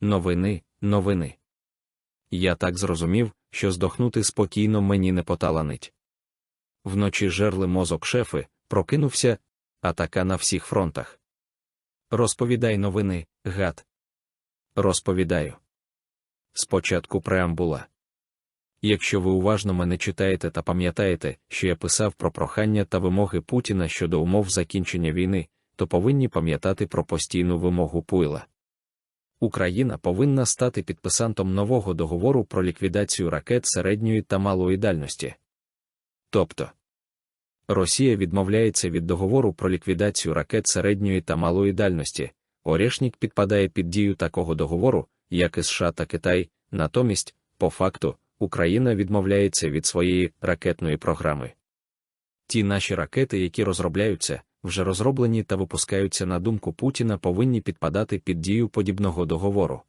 Новини, новини. Я так зрозумів, що здохнути спокійно мені не поталанить. Вночі жерли мозок шефи, прокинувся, атака на всіх фронтах. Розповідай новини, гад. Розповідаю. Спочатку преамбула. Якщо ви уважно мене читаєте та пам'ятаєте, що я писав про прохання та вимоги Путіна щодо умов закінчення війни, то повинні пам'ятати про постійну вимогу Пуйла. Україна повинна стати підписантом нового договору про ліквідацію ракет середньої та малої дальності. Тобто, Росія відмовляється від договору про ліквідацію ракет середньої та малої дальності. Орєшнік підпадає під дію такого договору, як і США та Китай, натомість, по факту, Україна відмовляється від своєї ракетної програми. Ті наші ракети, які розробляються, вже розроблені та випускаються на думку Путіна, повинні підпадати під дію подібного договору.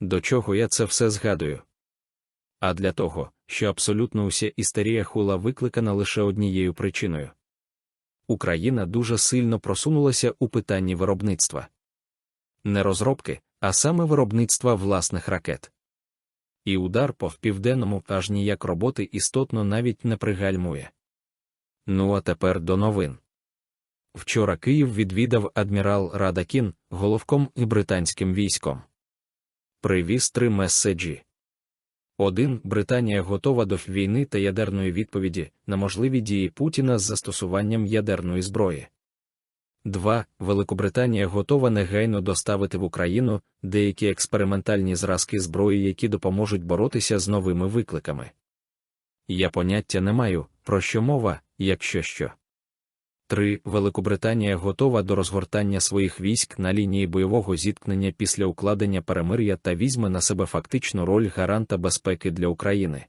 До чого я це все згадую? А для того, що абсолютно уся істерія хула викликана лише однією причиною. Україна дуже сильно просунулася у питанні виробництва. Не розробки, а саме виробництва власних ракет. І удар по південному аж ніяк роботи істотно навіть не пригальмує. Ну а тепер до новин. Вчора Київ відвідав адмірал Радакін, головком і британським військом. Привіз три меседжі. Один Британія готова до війни та ядерної відповіді на можливі дії Путіна з застосуванням ядерної зброї. 2. Великобританія готова негайно доставити в Україну деякі експериментальні зразки зброї, які допоможуть боротися з новими викликами. Я поняття не маю, про що мова, якщо що. 3. Великобританія готова до розгортання своїх військ на лінії бойового зіткнення після укладення перемир'я та візьме на себе фактичну роль гаранта безпеки для України.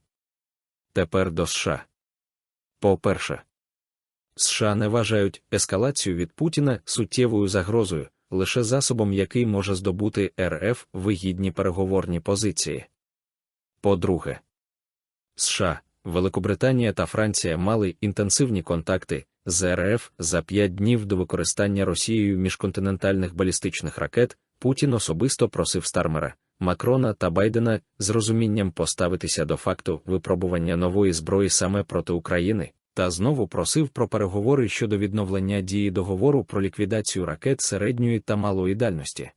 Тепер до США. По-перше, США не вважають ескалацію від Путіна суттєвою загрозою, лише засобом, який може здобути РФ вигідні переговорні позиції. По-друге, США, Великобританія та Франція мали інтенсивні контакти з РФ за п'ять днів до використання Росією міжконтинентальних балістичних ракет. Путін особисто просив Стармера, Макрона та Байдена з розумінням поставитися до факту випробування нової зброї саме проти України, та знову просив про переговори щодо відновлення дії договору про ліквідацію ракет середньої та малої дальності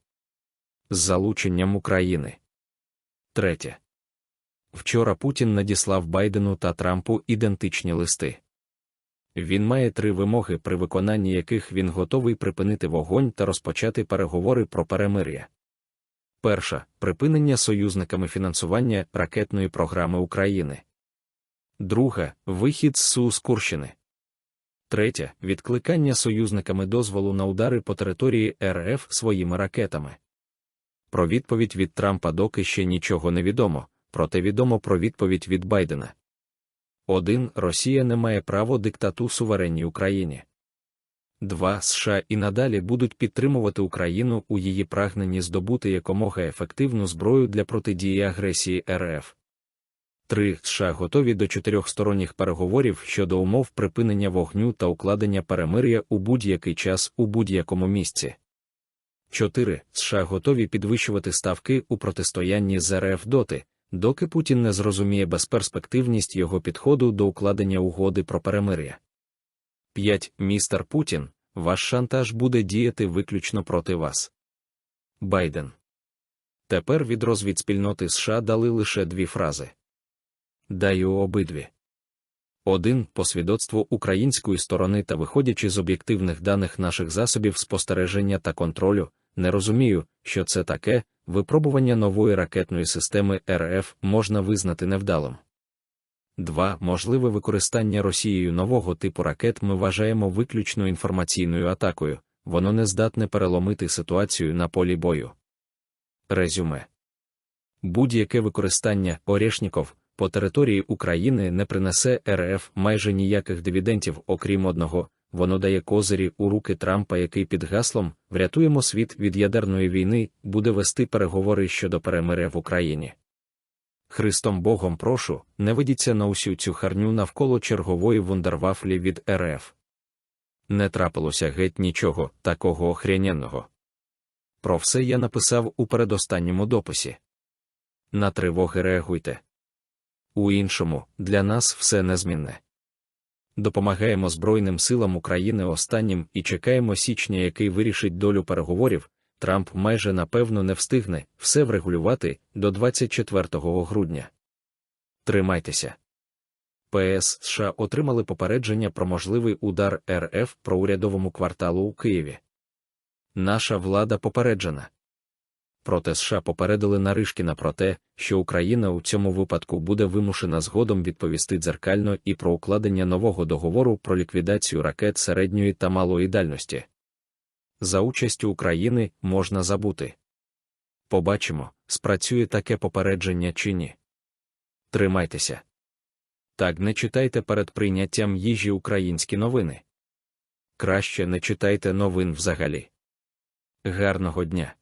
з залученням України. Третє. Вчора Путін надіслав Байдену та Трампу ідентичні листи. Він має три вимоги, при виконанні яких він готовий припинити вогонь та розпочати переговори про перемир'я. Перша припинення союзниками фінансування ракетної програми України. Друга вихід з СУ з Третя відкликання союзниками дозволу на удари по території РФ своїми ракетами. Про відповідь від Трампа доки ще нічого не відомо, проте відомо про відповідь від Байдена. 1. Росія не має право диктату суверенній Україні. 2. США і надалі будуть підтримувати Україну у її прагненні здобути якомога ефективну зброю для протидії агресії РФ. 3. США готові до чотирьохсторонніх переговорів щодо умов припинення вогню та укладення перемир'я у будь-який час у будь-якому місці. 4. США готові підвищувати ставки у протистоянні з РФ доти, доки Путін не зрозуміє безперспективність його підходу до укладення угоди про перемир'я. 5. Містер Путін, ваш шантаж буде діяти виключно проти вас. Байден. Тепер від розвідспільноти США дали лише дві фрази. Даю обидві. Один по свідоцтву української сторони та виходячи з об'єктивних даних наших засобів спостереження та контролю, не розумію, що це таке, випробування нової ракетної системи РФ можна визнати невдалим. 2. Можливе використання Росією нового типу ракет ми вважаємо виключно інформаційною атакою, воно не здатне переломити ситуацію на полі бою. Резюме будь-яке використання Орєшніков по території України не принесе РФ майже ніяких дивідентів, окрім одного, воно дає козирі у руки Трампа, який під гаслом Врятуємо світ від ядерної війни, буде вести переговори щодо перемиря в Україні. Христом Богом прошу, не ведіться на усю цю харню навколо чергової вундервафлі від РФ. Не трапилося геть нічого такого охрененного. Про все я написав у передостанньому дописі. На тривоги реагуйте. У іншому, для нас все незмінне. Допомагаємо Збройним силам України останнім і чекаємо січня, який вирішить долю переговорів. Трамп майже напевно не встигне все врегулювати до 24 грудня. Тримайтеся. ПС США отримали попередження про можливий удар РФ про урядовому кварталу у Києві. Наша влада попереджена. Проте США попередили Наришкіна про те, що Україна у цьому випадку буде вимушена згодом відповісти дзеркально і про укладення нового договору про ліквідацію ракет середньої та малої дальності. За участю України можна забути. Побачимо, спрацює таке попередження чи ні. Тримайтеся. Так не читайте перед прийняттям їжі українські новини. Краще не читайте новин взагалі. Гарного дня!